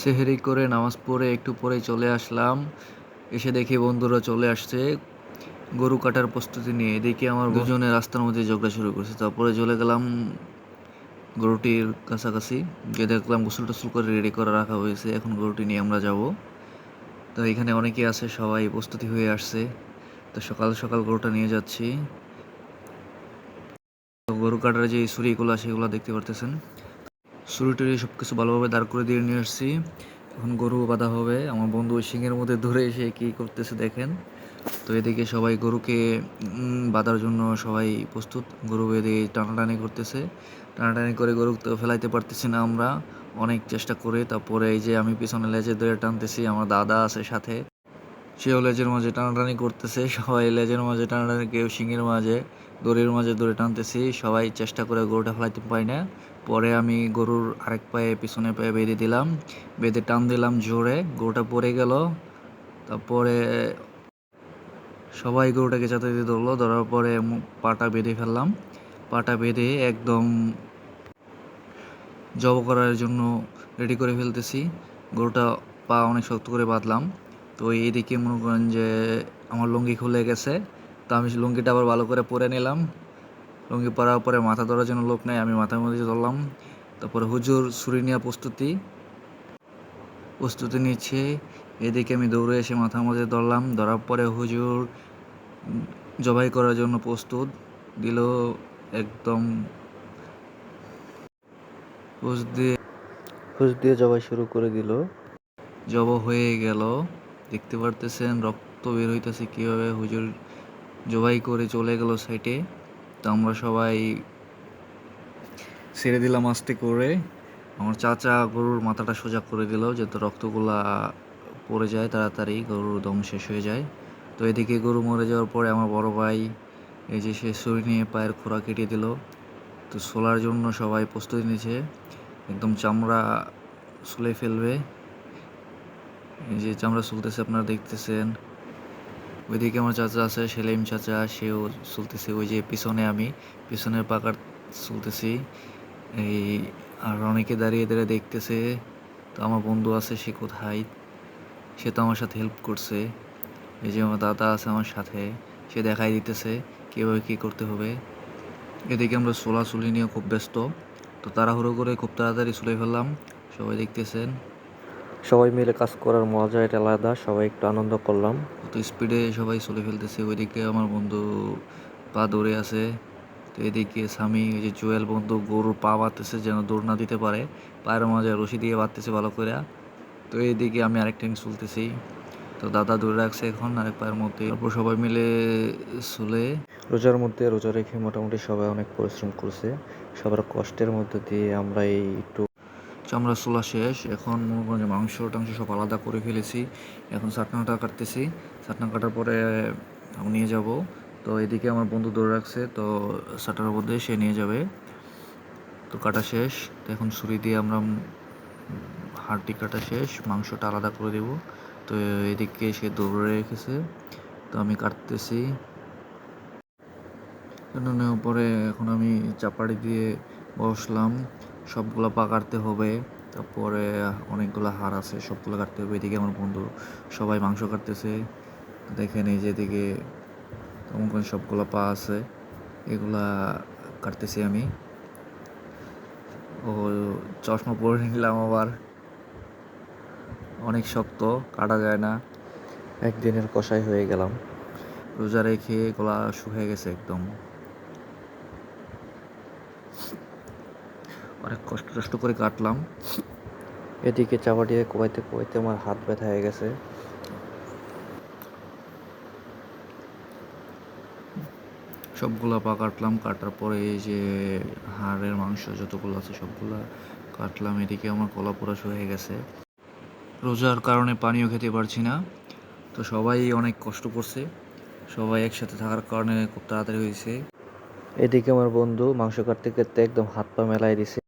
সেহেরি করে নামাজ পড়ে একটু পরে চলে আসলাম। এসে দেখি বন্ধুরা চলে আসছে। গরু কাটার প্রস্তুতি নিয়ে। এদিকে আমার দুজনে রাস্তার মধ্যে ঝগড়া শুরু করছে। তারপরে চলে গেলাম গরুটির কাছাকাছি। গিয়ে দেখলাম গোসল টোসল করে রেডি করে রাখা হয়েছে। এখন গরুটি নিয়ে আমরা যাব। তো এখানে অনেকেই আছে, সবাই প্রস্তুতি হয়ে আসছে। তো সকাল সকাল গরুটা নিয়ে যাচ্ছি। গরু কাটার যে ছুরিগুলো, সেগুলো দেখতে পারতেছেন। ছুরি টুরি সব কিছু ভালোভাবে দাঁড় করে দিয়ে নিয়ে আসছি। এখন গরু বাঁধা হবে। আমার বন্ধু শিঙের মধ্যে ধরে এসে কী করতেছে দেখেন। তো এদিকে সবাই গরুকে বাঁধার জন্য সবাই প্রস্তুত। গরু বেঁধে টানাটানি করতেছে। টানাটানি করে গরু তো ফেলাইতে পারতেছি না আমরা। অনেক চেষ্টা করে। তারপরে এই যে আমি পিছনে লেজে ধরে টানতেছি, আমার দাদা আছে সাথে। সেও লেজের মাঝে টানাটানি করতেছে। সবাই লেজের মাঝে টানাটানি, কেউ শিঙের মাঝে। দড়ির মাঝে দড়ি টানতেছি, সবাই চেষ্টা করে গরুটা ফেলাইতে পারি না। পরে আমি গরুর আরেক পায়ে পিছনে পায়ে বেঁধে দিলাম। বেঁধে টান দিলাম জোরে, গরুটা পড়ে গেল। তারপরে সবাই গরুটাকে দিয়ে ধরলো। ধরার পরে পাটা বেঁধে ফেললাম। পাটা বেঁধে একদম জব করার জন্য রেডি করে ফেলতেছি। গরুটা পা অনেক শক্ত করে বাঁধলাম। তো এইদিকে মনে করেন যে আমার লুঙ্গি খুলে গেছে। তো আমি লুঙ্গিটা আবার ভালো করে পরে নিলাম। লুঙ্গি পরার পরে মাথা ধরার জন্য লোক নেই আমি মাথার মধ্যে ধরলাম। তারপরে হুজুর ছুরি নেওয়া প্রস্তুতি। প্রস্তুতি নিচ্ছে। এদিকে আমি দৌড়ে এসে মাথার মধ্যে ধরলাম। ধরার পরে হুজুর জবাই করার জন্য প্রস্তুত। দিল একদম হুজ দিয়ে। হুজ দিয়ে জবাই শুরু করে দিল। জব হয়ে গেল। দেখতে পারতেছেন রক্ত বের হইতেছে কীভাবে হুজুর জবাই করে চলে গেল সাইটে তো আমরা সবাই ছেড়ে দিলাম আস্তে করে। আমার চাচা গরুর মাথাটা সোজা করে দিল, যাতে রক্তগুলা পড়ে যায় তাড়াতাড়ি, গরুর দম শেষ হয়ে যায়। তো এদিকে গরু মরে যাওয়ার পরে আমার বড় ভাই এই যে সে ছুরি নিয়ে পায়ের খোরা কেটে দিল। তো সোলার জন্য সবাই প্রস্তুতি নিয়েছে। একদম চামড়া সুলে ফেলবে। এই যে চামড়া সুলতেছে আপনারা দেখতেছেন। ওইদিকে আমার চাচা আছে, সেলিম চাচা, সেও চলতেছে। ওই যে পিছনে আমি, পিছনের পাকার চলতেছি। এই, আর অনেকে দাঁড়িয়ে দাঁড়িয়ে দেখতেছে, তো আমার বন্ধু আছে, সে কোথায়? সে তো আমার সাথে হেল্প করছে। এই যে আমার দাদা আছে আমার সাথে, সে দেখাই দিতেছে, কীভাবে কী করতে হবে। এদিকে আমরা চুলি নিয়ে খুব ব্যস্ত, তো তাড়াহুড়ো করে খুব তাড়াতাড়ি চলে ফেললাম। সবাই দেখতেছেন। সবাই মিলে কাজ করার মজা এটা আলাদা সবাই একটু আনন্দ করলাম। কত স্পিডে সবাই চলে ফেলতেছে ওইদিকে আমার বন্ধু পা দৌড়ে আছে তো এদিকে স্বামী ওই যে জুয়েল বন্ধু গরুর পা বাঁধতেছে যেন দৌড় না দিতে পারে পায়ের মাঝে রশি দিয়ে বাঁধতেছে ভালো করে। তো এইদিকে আমি আরেকটা চলতেছি তো দাদা দৌড়ে রাখছে এখন আরেক পায়ের মধ্যে। তারপর সবাই মিলে চলে। রোজার মধ্যে রোজা রেখে মোটামুটি সবাই অনেক পরিশ্রম করছে। সবার কষ্টের মধ্যে দিয়ে আমরা এই একটু চামড়া চুলা শেষ, এখন মনে মাংস টাংস সব আলাদা করে ফেলেছি। এখন চাটনাটা কাটতেছি। চাটনা কাটার পরে আমি নিয়ে যাব। তো এদিকে আমার বন্ধু দৌড়ে রাখছে, তো চাটার মধ্যে সে নিয়ে যাবে। তো কাটা শেষ। তো এখন ছুরি দিয়ে আমরা হাড়টি কাটা শেষ, মাংসটা আলাদা করে দেব। তো এদিকে সে দৌড়ে রেখেছে। তো আমি কাটতেছি। পরে এখন আমি চাপাড়ি দিয়ে বসলাম। সবগুলো পা কাটতে হবে। তারপরে অনেকগুলো হাড় আছে, সবগুলো কাটতে হবে। এদিকে আমার বন্ধু সবাই মাংস কাটতেছে। দেখেন এই যে এদিকে তেমন করে সবগুলো পা আছে, এগুলা কাটতেছি আমি। ও, চশমা পরে নিলাম আবার। অনেক শক্ত, কাটা যায় না। একদিনের কষাই হয়ে গেলাম। রোজা রেখে গলা শুকিয়ে গেছে একদম। অনেক কষ্ট কষ্ট করে কাটলাম। এদিকে চাপা দিয়ে কোবাইতে কোবাইতে আমার হাত ব্যথা হয়ে গেছে। সবগুলা পা কাটলাম কাটার পরে এই যে হাড়ের মাংস যতগুলো আছে সবগুলা কাটলাম এদিকে আমার কলা পোড়া হয়ে গেছে। রোজার কারণে পানিও খেতে পারছি না তো সবাই অনেক কষ্ট করছে। সবাই একসাথে থাকার কারণে খুব তাড়াতাড়ি হয়েছে। এদিকে আমার বন্ধু মাংস কাটতে কাটতে একদম হাত পা মেলাই দিছে।